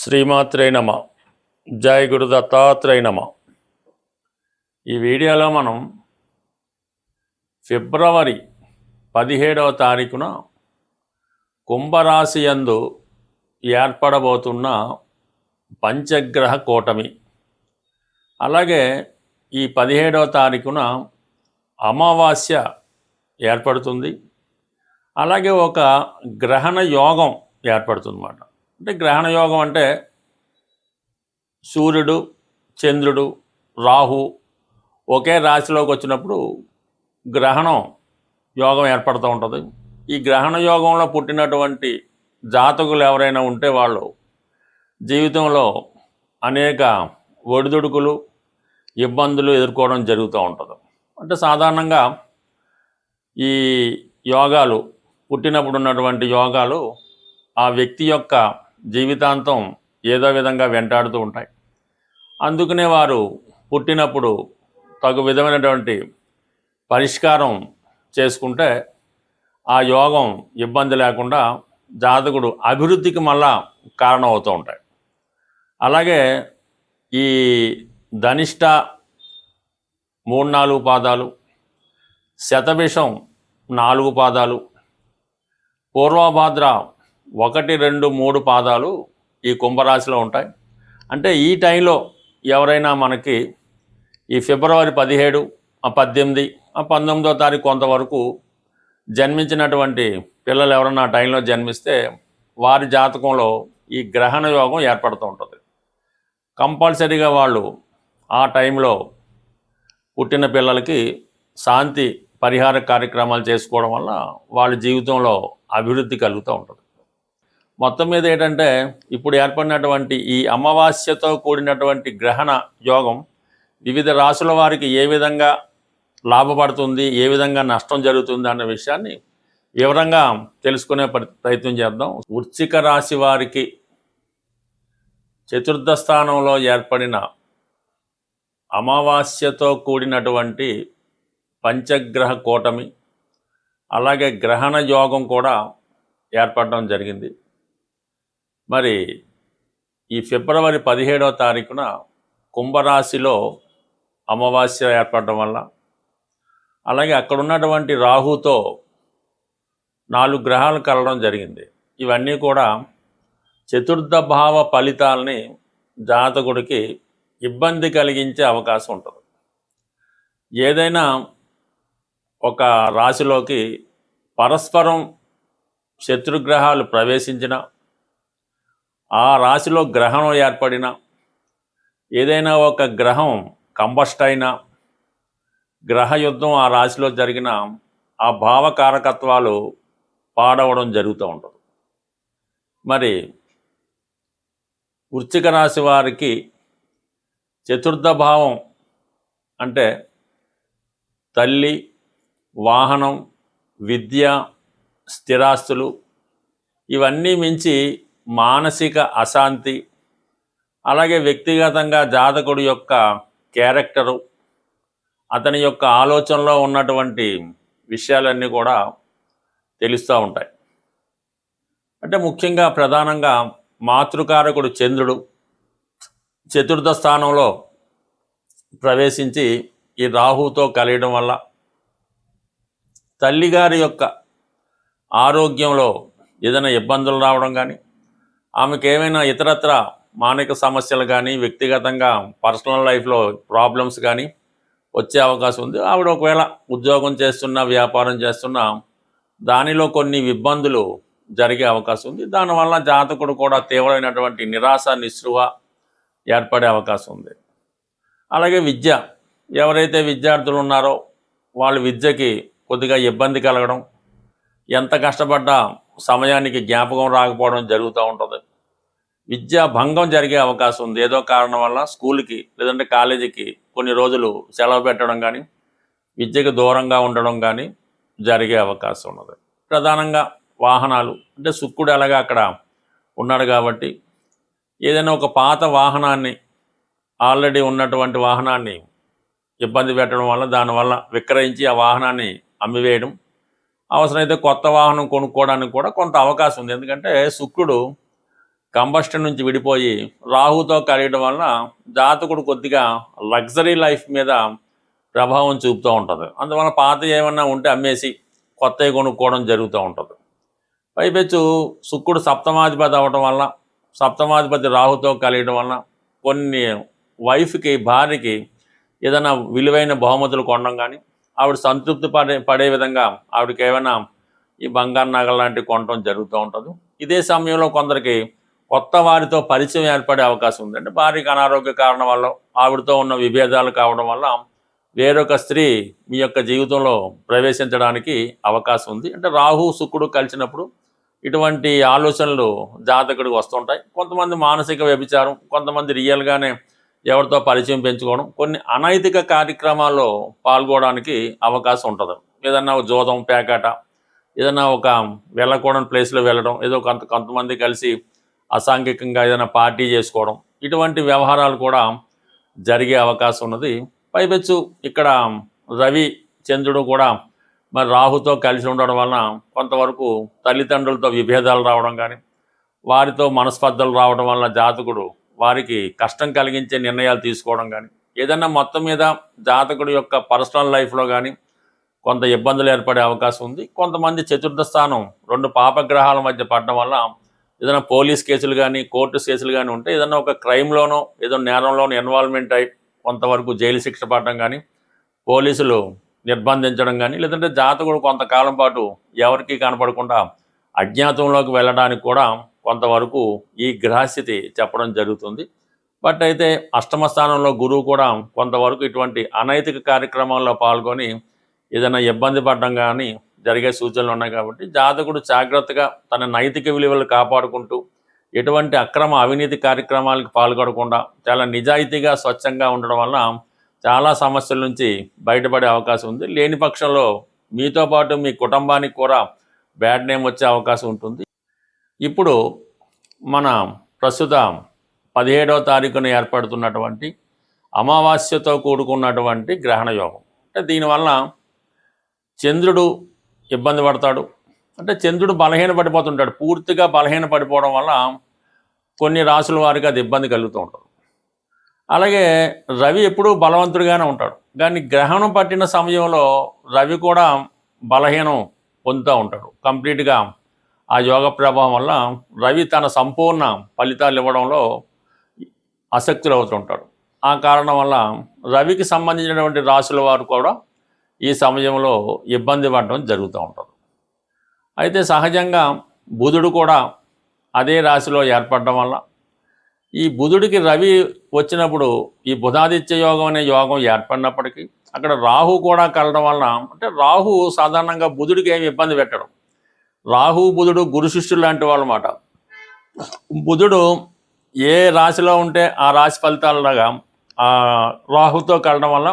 శ్రీమాత్రే నమ. జయ గురు దత్తాత్రేయ నమ. ఈ వీడియోలో మనం ఫిబ్రవరి పదిహేడవ తారీఖున కుంభరాశి యందు ఏర్పడబోతున్న పంచగ్రహ కూటమి. అలాగే ఈ పదిహేడవ తారీఖున అమావాస్య ఏర్పడుతుంది. అలాగే ఒక గ్రహణ యోగం ఏర్పడుతుంది అన్నమాట అంటే గ్రహణ యోగం అంటే సూర్యుడు చంద్రుడు రాహు ఒకే రాశిలోకి వచ్చినప్పుడు గ్రహణం యోగం ఏర్పడుతూ ఉంటుంది. ఈ గ్రహణ యోగంలో పుట్టినటువంటి జాతకులు ఎవరైనా ఉంటే వాళ్ళు జీవితంలో అనేక ఒడిదుడుకులు ఇబ్బందులు ఎదుర్కోవడం జరుగుతూ ఉంటుంది. అంటే సాధారణంగా ఈ యోగాలు పుట్టినప్పుడు ఉన్నటువంటి యోగాలు ఆ వ్యక్తి యొక్క జీవితాంతం ఏదో విధంగా వెంటాడుతూ ఉంటాయి. అందుకనే వారు పుట్టినప్పుడు తగు విధమైనటువంటి పరిష్కారం చేసుకుంటే ఆ యోగం ఇబ్బంది లేకుండా జాతకుడు అభివృద్ధికి మళ్ళా కారణం అవుతూ ఉంటాయి అలాగే ఈ ధనిష్ట మూడు నాలుగు పాదాలు శతభిషం నాలుగు పాదాలు పూర్వభాద్ర ఒకటి రెండు మూడు పాదాలు ఈ కుంభరాశిలో ఉంటాయి. అంటే ఈ టైంలో ఎవరైనా మనకి ఈ ఫిబ్రవరి పదిహేడు పద్దెనిమిది పంతొమ్మిదో తారీఖు కొంతవరకు జన్మించినటువంటి పిల్లలు ఎవరైనా ఆ టైంలో జన్మిస్తే వారి జాతకంలో ఈ గ్రహణ యోగం ఏర్పడుతూ ఉంటుంది. కంపల్సరీగా వాళ్ళు ఆ టైంలో పుట్టిన పిల్లలకి శాంతి పరిహార కార్యక్రమాలు చేసుకోవడం వల్ల వాళ్ళ జీవితంలో అభివృద్ధి కలుగుతూ ఉంటుంది. మొత్తం మీద ఏంటంటే ఇప్పుడు ఏర్పడినటువంటి ఈ అమావాస్యతో కూడినటువంటి గ్రహణ యోగం వివిధ రాసుల వారికి ఏ విధంగా లాభపడుతుంది ఏ విధంగా నష్టం జరుగుతుంది అన్న విషయాన్ని వివరంగా తెలుసుకునే ప్రయత్నం చేద్దాం. వృశ్చిక రాశి వారికి చతుర్థ స్థానంలో ఏర్పడిన అమావాస్యతో కూడినటువంటి పంచగ్రహ కూటమి అలాగే గ్రహణ యోగం కూడా ఏర్పడడం జరిగింది. మరి ఈ ఫిబ్రవరి పదిహేడవ తారీఖున కుంభరాశిలో అమావాస్య ఏర్పడడం వల్ల అలాగే అక్కడ ఉన్నటువంటి రాహుతో నాలుగు గ్రహాలు కలడం జరిగింది. ఇవన్నీ కూడా చతుర్థ భావ ఫలితాలని జాతకుడికి ఇబ్బంది కలిగించే అవకాశం ఉంటుంది. ఏదైనా ఒక రాశిలోకి పరస్పరం శత్రుగ్రహాలు ప్రవేశించిన ఆ రాశిలో గ్రహణం ఏర్పడిన ఏదైనా ఒక గ్రహం కంబస్ట్ అయినా గ్రహ యుద్ధం ఆ రాశిలో జరిగిన ఆ భావకారకత్వాలు పాడవడం జరుగుతూ ఉంటుంది. మరి వృశ్చిక రాశి వారికి చతుర్థ భావం అంటే తల్లి వాహనం విద్య స్థిరాస్తులు ఇవన్నీ మించి మానసిక అశాంతి అలాగే వ్యక్తిగతంగా జాతకుడి యొక్క క్యారెక్టరు అతని యొక్క ఆలోచనలో ఉన్నటువంటి విషయాలన్నీ కూడా తెలుస్తూ ఉంటాయి. అంటే ముఖ్యంగా ప్రధానంగా మాతృకారకుడు చంద్రుడు చతుర్థ స్థానంలో ప్రవేశించి ఈ రాహుతో కలియడం వల్ల తల్లిగారి యొక్క ఆరోగ్యంలో ఏదైనా ఇబ్బందులు రావడం కానీ ఆమెకు ఏమైనా ఇతరత్ర మానసిక సమస్యలు కానీ వ్యక్తిగతంగా పర్సనల్ లైఫ్లో ప్రాబ్లమ్స్ కానీ వచ్చే అవకాశం ఉంది. ఆవిడ ఒకవేళ ఉద్యోగం చేస్తున్నా వ్యాపారం చేస్తున్నా దానిలో కొన్ని ఇబ్బందులు జరిగే అవకాశం ఉంది. దానివల్ల జాతకుడు కూడా తీవ్రమైనటువంటి నిరాశ నిస్రువ ఏర్పడే అవకాశం ఉంది. అలాగే విద్య. ఎవరైతే విద్యార్థులు ఉన్నారో వాళ్ళ విద్యకి కొద్దిగా ఇబ్బంది కలగడం ఎంత కష్టపడ్డా సమయానికి జ్ఞాపకం రాకపోవడం జరుగుతూ ఉంటుంది. విద్యా భంగం జరిగే అవకాశం ఉంది. ఏదో కారణం వల్ల స్కూల్కి లేదంటే కాలేజీకి కొన్ని రోజులు సెలవు పెట్టడం కానీ విద్యకు దూరంగా ఉండడం కానీ జరిగే అవకాశం ఉన్నది. ప్రధానంగా వాహనాలు. అంటే శుక్రుడు ఎలాగా అక్కడ ఉన్నాడు కాబట్టి ఏదైనా ఒక పాత వాహనాన్ని ఆల్రెడీ ఉన్నటువంటి వాహనాన్ని ఇబ్బంది పెట్టడం వల్ల దానివల్ల విక్రయించి ఆ వాహనాన్ని అమ్మివేయడం అవసరమైతే కొత్త వాహనం కొనుక్కోవడానికి కూడా కొంత అవకాశం ఉంది. ఎందుకంటే శుక్రుడు కంబస్టన్ నుంచి విడిపోయి రాహుతో కలియడం వలన జాతకుడు కొద్దిగా లగ్జరీ లైఫ్ మీద ప్రభావం చూపుతూ ఉంటుంది. అందువల్ల పాత ఏమన్నా ఉంటే అమ్మేసి కొత్తవి కొనుక్కోవడం జరుగుతూ ఉంటుంది. పైపెచ్చు శుక్రుడు సప్తమాధిపతి అవ్వటం వల్ల సప్తమాధిపతి రాహుతో కలియడం వలన కొన్ని వైఫ్కి భార్యకి ఏదైనా విలువైన బహుమతులు కొనడం కానీ ఆవిడ సంతృప్తి పడే పడే విధంగా ఆవిడకి ఏమైనా ఈ బంగారు నగలు లాంటివి కొనడం జరుగుతూ ఉంటుంది. ఇదే సమయంలో కొందరికి కొత్త వారితో పరిచయం ఏర్పడే అవకాశం ఉంది అంటే భార్యకి అనారోగ్య కారణం వల్ల ఆవిడతో ఉన్న విభేదాలు కావడం వల్ల వేరొక స్త్రీ మీ యొక్క జీవితంలో ప్రవేశించడానికి అవకాశం ఉంది. అంటే రాహు శుక్రుడు కలిసినప్పుడు ఇటువంటి ఆలోచనలు జాతకుడికి వస్తుంటాయి. కొంతమంది మానసిక వ్యభిచారం కొంతమంది రియల్గానే ఎవరితో పరిచయం పెంచుకోవడం కొన్ని అనైతిక కార్యక్రమాల్లో పాల్గొనడానికి అవకాశం ఉంటుంది. ఏదన్నా ఒక జోదం పేకాట ఏదైనా ఒక వెళ్ళకూడని ప్లేస్లో వెళ్ళడం ఏదో కొంత కొంతమంది కలిసి అసాంఘికంగా ఏదైనా పార్టీ చేసుకోవడం ఇటువంటి వ్యవహారాలు కూడా జరిగే అవకాశం ఉన్నది. పైపెచ్చు ఇక్కడ రవి చంద్రుడు కూడా మరి రాహుతో కలిసి ఉండడం వలన కొంతవరకు తల్లిదండ్రులతో విభేదాలు రావడం కానీ వారితో మనస్పర్ధలు రావడం వలన జాతకుడు వారికి కష్టం కలిగించే నిర్ణయాలు తీసుకోవడం కానీ ఏదన్నా మొత్తం మీద జాతకుడు యొక్క పర్సనల్ లైఫ్లో కానీ కొంత ఇబ్బందులు ఏర్పడే అవకాశం ఉంది. కొంతమంది చతుర్థ స్థానం రెండు పాపగ్రహాల మధ్య పడడం వల్ల ఏదైనా పోలీస్ కేసులు కానీ కోర్టు కేసులు కానీ ఉంటే ఏదైనా ఒక క్రైమ్లోనో ఏదో నేరంలోనో ఇన్వాల్వ్మెంట్ అయి కొంతవరకు జైలు శిక్ష పడడం కానీ పోలీసులు నిర్బంధించడం కానీ లేదంటే జాతకుడు కొంతకాలం పాటు ఎవరికీ కనపడకుండా అజ్ఞాతంలోకి వెళ్ళడానికి కూడా కొంతవరకు ఈ గ్రహస్థితి చెప్పడం జరుగుతుంది. బట్ అయితే అష్టమ స్థానంలో గురువు కూడా కొంతవరకు ఇటువంటి అనైతిక కార్యక్రమాల్లో పాల్గొని ఏదైనా ఇబ్బంది పడడం కానీ జరిగే సూచనలు ఉన్నాయి కాబట్టి జాతకుడు జాగ్రత్తగా తన నైతిక విలువలు కాపాడుకుంటూ ఎటువంటి అక్రమ అవినీతి కార్యక్రమాలకు పాల్గొనకుండా చాలా నిజాయితీగా స్వచ్ఛంగా ఉండడం వల్ల చాలా సమస్యల నుంచి బయటపడే అవకాశం ఉంది. లేని పక్షంలో మీతో పాటు మీ కుటుంబానికి కూడా బ్యాడ్ నేమ్ వచ్చే అవకాశం ఉంటుంది. ఇప్పుడు మన ప్రస్తుత పదిహేడవ తారీఖున ఏర్పడుతున్నటువంటి అమావాస్యతో కూడుకున్నటువంటి గ్రహణ యోగం. అంటే దీనివల్ల చంద్రుడు ఇబ్బంది పడతాడు. అంటే చంద్రుడు బలహీన పడిపోతుంటాడు. పూర్తిగా బలహీన పడిపోవడం వల్ల కొన్ని రాసుల వారికి అది ఇబ్బంది కలుగుతూ ఉంటుంది. అలాగే రవి ఎప్పుడూ బలవంతుడిగానే ఉంటాడు. కానీ గ్రహణం పట్టిన సమయంలో రవి కూడా బలహీనం పొందుతూ ఉంటాడు. కంప్లీట్గా ఆ యోగ ప్రభావం వల్ల రవి తన సంపూర్ణ ఫలితాలు ఇవ్వడంలో ఆసక్తులు అవుతుంటాడు ఆ కారణం వల్ల రవికి సంబంధించినటువంటి రాశుల వారు కూడా ఈ సమయంలో ఇబ్బంది పడడం జరుగుతూ ఉంటుంది. అయితే సహజంగా బుధుడు కూడా అదే రాశిలో ఏర్పడడం వల్ల ఈ బుధుడికి రవి వచ్చినప్పుడు ఈ బుధాదిత్య యోగం అనే యోగం ఏర్పడినప్పటికీ అక్కడ రాహు కూడా కలడం వల్ల అంటే రాహు సాధారణంగా బుధుడికి ఏమి ఇబ్బంది పెట్టడం. రాహు బుధుడు గురు శిష్యులు లాంటి వాళ్ళమాట బుధుడు ఏ రాశిలో ఉంటే ఆ రాశి ఫలితాలగా ఆ రాహుతో కలడం వల్ల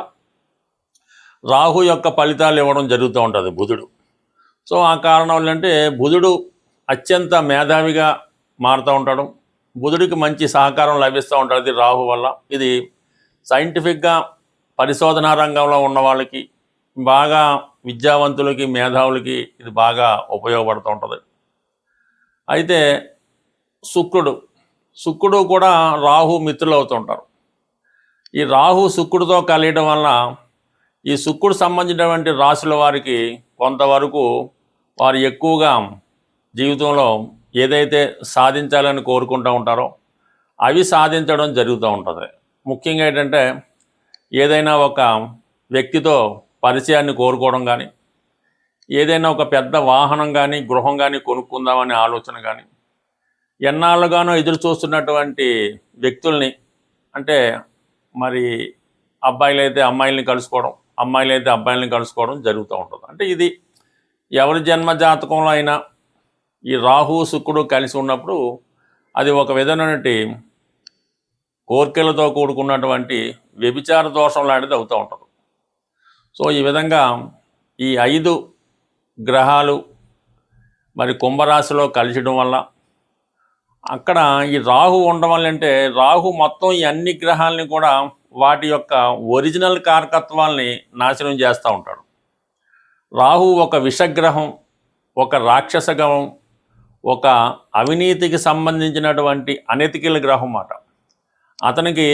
రాహు యొక్క ఫలితాలు ఇవ్వడం జరుగుతూ ఉంటుంది బుధుడు. సో ఆ కారణం ఏంటంటే బుధుడు అత్యంత మేధావిగా మారుతూ ఉంటాడు. బుధుడికి మంచి సహకారం లభిస్తూ ఉంటుంది రాహు వల్ల. ఇది సైంటిఫిక్గా పరిశోధనా రంగంలో ఉన్న వాళ్ళకి బాగా విద్యావంతులకి మేధావులకి ఇది బాగా ఉపయోగపడుతూ ఉంటుంది. అయితే శుక్రుడు శుక్రుడు కూడా రాహు మిత్రులు అవుతుంటారు ఈ రాహు శుక్రుడితో కలియడం వలన ఈ శుక్రుడు సంబంధించినటువంటి రాశుల వారికి కొంతవరకు వారు ఎక్కువగా జీవితంలో ఏదైతే సాధించాలని కోరుకుంటూ ఉంటారో అవి సాధించడం జరుగుతూ ఉంటుంది. ముఖ్యంగా ఏంటంటే ఏదైనా ఒక వ్యక్తితో పరిచయాన్ని కోరుకోవడం కానీ ఏదైనా ఒక పెద్ద వాహనం కానీ గృహం కానీ కొనుక్కుందామనే ఆలోచన కానీ ఎన్నాళ్ళుగానో ఎదురు చూస్తున్నటువంటి వ్యక్తుల్ని అంటే మరి అబ్బాయిలు అయితే అమ్మాయిల్ని కలుసుకోవడం అమ్మాయిలు అయితే అబ్బాయిల్ని కలుసుకోవడం జరుగుతూ ఉంటుంది. అంటే ఇది ఎవరి జన్మ జాతకంలో అయినా ఈ రాహు శుక్రుడు కలిసి ఉన్నప్పుడు అది ఒక విధమైనటువంటి కోరికలతో కూడుకున్నటువంటి వ్యభిచార దోషం లాంటిది అవుతూ ఉంటుంది. సో ఈ విధంగా ఈ ఐదు గ్రహాలు మరి కుంభరాశిలో కలిసడం వల్ల అక్కడ ఈ రాహు ఉండడం వల్ల అంటే రాహు మొత్తం ఈ అన్ని గ్రహాలని కూడా వాటి యొక్క ఒరిజినల్ కారకత్వాల్ని నాశనం చేస్తూ ఉంటాడు. రాహు ఒక విషగ్రహం ఒక రాక్షస గ్రహం ఒక అవినీతికి సంబంధించినటువంటి అనెతికిల గ్రహం మాట అతనికి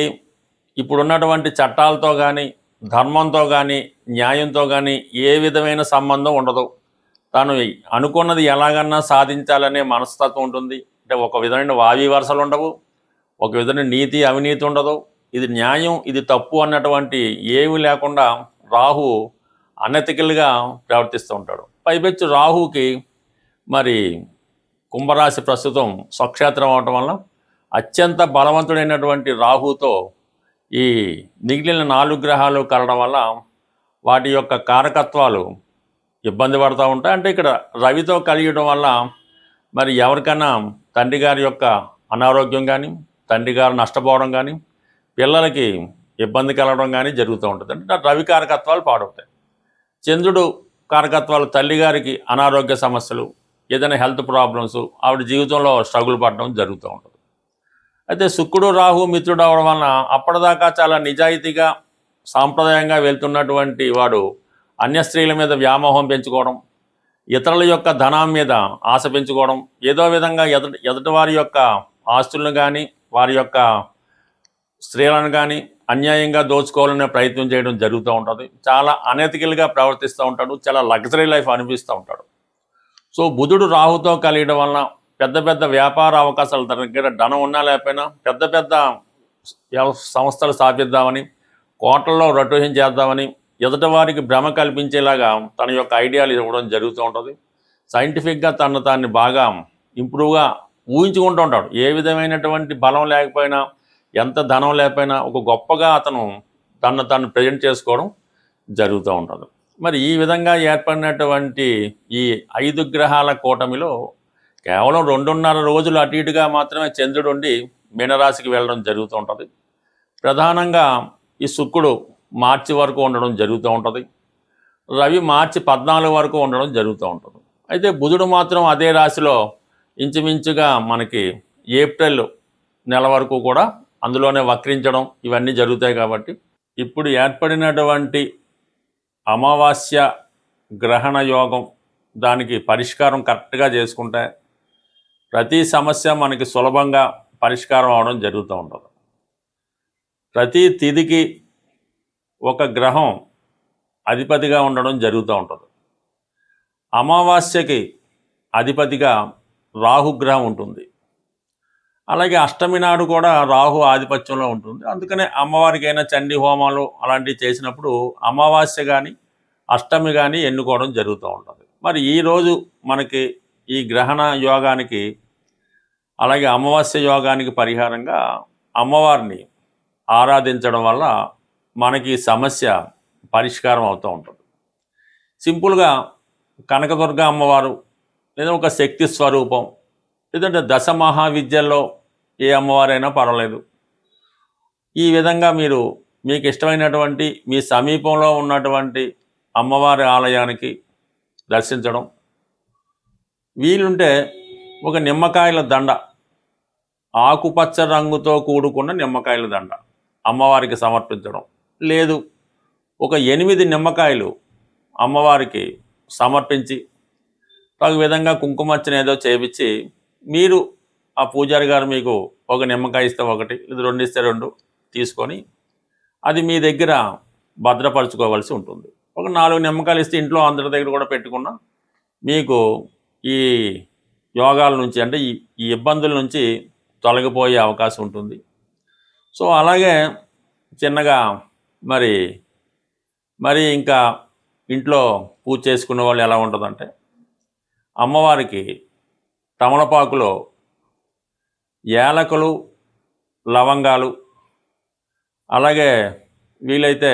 ఇప్పుడున్నటువంటి చట్టాలతో కానీ ధర్మంతో కానీ న్యాయంతో కానీ ఏ విధమైన సంబంధం ఉండదు. తాను అనుకున్నది ఎలాగన్నా సాధించాలనే మనస్తత్వం ఉంటుంది. అంటే ఒక విధమైన వావి వరుసలు ఉండవు. ఒక విధమైన నీతి అవినీతి ఉండదు. ఇది న్యాయం ఇది తప్పు అన్నటువంటి ఏమి లేకుండా రాహు అనెతికల్గా ప్రవర్తిస్తూ ఉంటాడు. పైపెచ్చు రాహుకి మరి కుంభరాశి ప్రస్తుతం స్వక్షేత్రం అవటం వల్ల అత్యంత బలవంతుడైనటువంటి రాహుతో ఈ మిగిలిన నాలుగు గ్రహాలు కలడం వల్ల వాటి యొక్క కారకత్వాలు ఇబ్బంది పడుతూ ఉంటాయి. అంటే ఇక్కడ రవితో కలియడం వల్ల మరి ఎవరికైనా తండ్రి గారి యొక్క అనారోగ్యం కానీ తండ్రి గారు నష్టపోవడం కానీ పిల్లలకి ఇబ్బంది కలగడం కానీ జరుగుతూ ఉంటుంది. అంటే రవి కారకత్వాలు పాడవుతాయి. చంద్రుడు కారకత్వాలు తల్లి గారికి అనారోగ్య సమస్యలు ఏదైనా హెల్త్ ప్రాబ్లమ్స్ ఆవిడ జీవితంలో స్ట్రగుల్ పడడం జరుగుతూ ఉంటుంది. అయితే శుక్రుడు రాహు మిత్రుడు అవడం వలన అప్పటిదాకా చాలా నిజాయితీగా సాంప్రదాయంగా వెళ్తున్నటువంటి వాడు అన్య స్త్రీల మీద వ్యామోహం పెంచుకోవడం ఇతరుల యొక్క ధనం మీద ఆశ పెంచుకోవడం ఏదో విధంగా ఎదుటి ఎదుటి వారి యొక్క ఆస్తులను కానీ వారి యొక్క స్త్రీలను కానీ అన్యాయంగా దోచుకోవాలనే ప్రయత్నం చేయడం జరుగుతూ ఉంటుంది. చాలా అనెతికల్గా ప్రవర్తిస్తూ ఉంటాడు. చాలా లగ్జరీ లైఫ్ అనిపిస్తూ ఉంటాడు. సో బుధుడు రాహుతో కలియడం వలన పెద్ద పెద్ద వ్యాపార అవకాశాలు తన దగ్గర ధనం ఉన్నా లేకపోయినా పెద్ద పెద్ద సంస్థలు స్థాపిద్దామని కోట్లలో రొటేషన్ చేద్దామని ఎదుటి వారికి భ్రమ కల్పించేలాగా తన యొక్క ఐడియాలు ఇవ్వడం జరుగుతూ ఉంటుంది. సైంటిఫిక్గా తను తాన్ని బాగా ఇంప్రూవ్గా ఊహించుకుంటూ ఉంటాడు. ఏ విధమైనటువంటి బలం లేకపోయినా ఎంత ధనం లేకపోయినా ఒక గొప్పగా అతను తను తను ప్రజెంట్ చేసుకోవడం జరుగుతూ ఉంటుంది. మరి ఈ విధంగా ఏర్పడినటువంటి ఈ ఐదు గ్రహాల కూటమిలో కేవలం రెండున్నర రోజులు అటు ఇటుగా మాత్రమే చంద్రుడు ఉండి మీనరాశికి వెళ్ళడం జరుగుతూ ఉంటుంది. ప్రధానంగా ఈ శుక్రుడు మార్చి వరకు ఉండడం జరుగుతూ ఉంటుంది. రవి మార్చి పద్నాలుగు వరకు ఉండడం జరుగుతూ ఉంటుంది. అయితే బుధుడు మాత్రం అదే రాశిలో ఇంచుమించుగా మనకి ఏప్రిల్ నెల వరకు కూడా అందులోనే వక్రించడం ఇవన్నీ జరుగుతాయి కాబట్టి ఇప్పుడు ఏర్పడినటువంటి అమావాస్య గ్రహణ యోగం దానికి పరిష్కారం కరెక్ట్గా చేసుకుంటే ప్రతి సమస్య మనకి సులభంగా పరిష్కారం అవడం జరుగుతూ ఉంటుంది. ప్రతి తిథికి ఒక గ్రహం అధిపతిగా ఉండడం జరుగుతూ ఉంటుంది. అమావాస్యకి అధిపతిగా రాహుగ్రహం ఉంటుంది. అలాగే అష్టమి నాడు కూడా రాహు ఆధిపత్యంలో ఉంటుంది. అందుకనే అమ్మవారికైనా చండీ హోమాలు అలాంటివి చేసినప్పుడు అమావాస్య కానీ అష్టమి కానీ ఎన్నుకోవడం జరుగుతూ ఉంటుంది. మరి ఈరోజు మనకి ఈ గ్రహణ యోగానికి అలాగే అమావాస్య యోగానికి పరిహారంగా అమ్మవారిని ఆరాధించడం వల్ల మనకి సమస్య పరిష్కారం అవుతూ ఉంటుంది. సింపుల్గా కనకదుర్గ అమ్మవారు లేదా ఒక శక్తి స్వరూపం లేదంటే దశ మహావిద్యల్లో ఏ అమ్మవారైనా పర్వాలేదు. ఈ విధంగా మీరు మీకు ఇష్టమైనటువంటి మీ సమీపంలో ఉన్నటువంటి అమ్మవారి ఆలయానికి దర్శించడం. వీలుంటే ఒక నిమ్మకాయల దండ. ఆకుపచ్చ రంగుతో కూడుకున్న నిమ్మకాయల దండ. అమ్మవారికి సమర్పించడం. లేదు ఒక ఎనిమిది నిమ్మకాయలు అమ్మవారికి సమర్పించి తగు విధంగా కుంకుమర్చన ఏదో చేపించి మీరు ఆ పూజారి గారు మీకు ఒక నిమ్మకాయ ఇస్తే ఒకటి ఇది రెండు ఇస్తే రెండు తీసుకొని అది మీ దగ్గర భద్రపరచుకోవాల్సి ఉంటుంది. ఒక నాలుగు నిమ్మకాయలు ఇస్తే ఇంట్లో అందరి దగ్గర కూడా పెట్టుకున్నా మీకు ఈ యోగాల నుంచి అంటే ఈ ఈ ఇబ్బందుల నుంచి తొలగిపోయే అవకాశం ఉంటుంది. సో అలాగే చిన్నగా మరి మరి ఇంకా ఇంట్లో పూజ చేసుకునే వాళ్ళు ఎలా ఉంటుందంటే అమ్మవారికి తమలపాకులో యాలకులు లవంగాలు అలాగే వీలైతే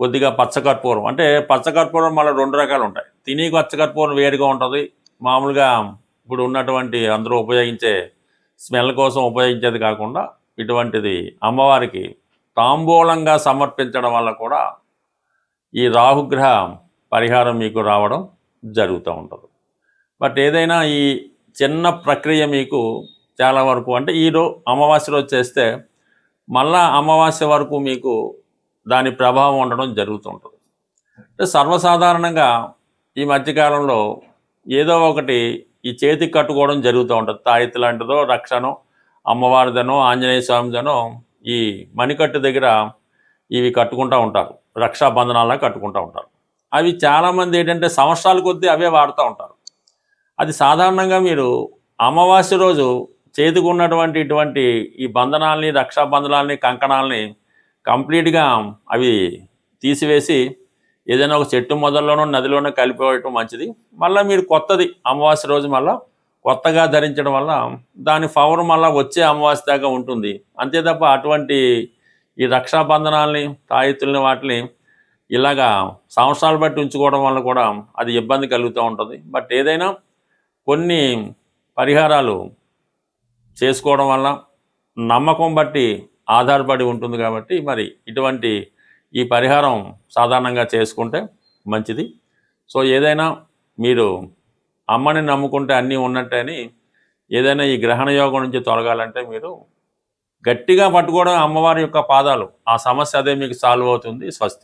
కొద్దిగా పచ్చకర్పూరం అంటే పచ్చకర్పూరం మళ్ళీ రెండు రకాలు ఉంటాయి తిని పచ్చకర్పూరం వేరుగా ఉంటుంది మామూలుగా ఇప్పుడు ఉన్నటువంటి అందరూ ఉపయోగించే స్మెల్ కోసం ఉపయోగించేది కాకుండా ఇటువంటిది అమ్మవారికి తాంబూలంగా సమర్పించడం వల్ల కూడా ఈ రాహుగ్రహ పరిహారం మీకు రావడం జరుగుతూ ఉంటుంది. బట్ ఏదైనా ఈ చిన్న ప్రక్రియ మీకు చాలా వరకు అంటే ఈ రో అమావాస్య రోజు చేస్తే మళ్ళా అమావాస్య వరకు మీకు దాని ప్రభావం ఉండడం జరుగుతుంటుంది అంటే సర్వసాధారణంగా ఈ మధ్యకాలంలో ఏదో ఒకటి ఈ చేతికి కట్టుకోవడం జరుగుతూ ఉంటుంది. తాయెత్తు లాంటిదో రక్షణో అమ్మవారిదనో ఆంజనేయ స్వామిదనో ఈ మణికట్టు దగ్గర ఇవి కట్టుకుంటూ ఉంటారు. రక్షాబంధనాలను కట్టుకుంటూ ఉంటారు. అవి చాలామంది ఏంటంటే సంవత్సరాల కొద్దీ అవే వాడుతూ ఉంటారు. అది సాధారణంగా మీరు అమావాస్య రోజు చేతికున్నటువంటి ఇటువంటి ఈ బంధనాల్ని రక్షాబంధనాల్ని కంకణాలని కంప్లీట్గా అవి తీసివేసి ఏదైనా ఒక చెట్టు మొదల్లోనో నదిలోనో కలిపేయటం మంచిది. మళ్ళీ మీరు కొత్తది అమావాస్య రోజు మళ్ళీ కొత్తగా ధరించడం వల్ల దాని పవర్ మళ్ళీ వచ్చే అమావాస్య దాకా ఉంటుంది. అంతే తప్ప అటువంటి ఈ రక్షాబంధనాల్ని తాయెత్తుల్ని వాటిని ఇలాగా సంవత్సరాలు బట్టి ఉంచుకోవడం వల్ల కూడా అది ఇబ్బంది కలుగుతూ ఉంటుంది. బట్ ఏదైనా కొన్ని పరిహారాలు చేసుకోవడం వల్ల నమ్మకం బట్టి ఆధారపడి ఉంటుంది కాబట్టి మరి ఇటువంటి ఈ పరిహారం సాధారణంగా చేసుకుంటే మంచిది. సో ఏదైనా మీరు అమ్మని నమ్ముకుంటే అన్నీ ఉన్నట్టే అని ఏదైనా ఈ గ్రహణ యోగం నుంచి తొలగాలంటే మీరు గట్టిగా పట్టుకోవడం అమ్మవారి యొక్క పాదాలు. ఆ సమస్య అదే మీకు సాల్వ్ అవుతుంది స్వస్తి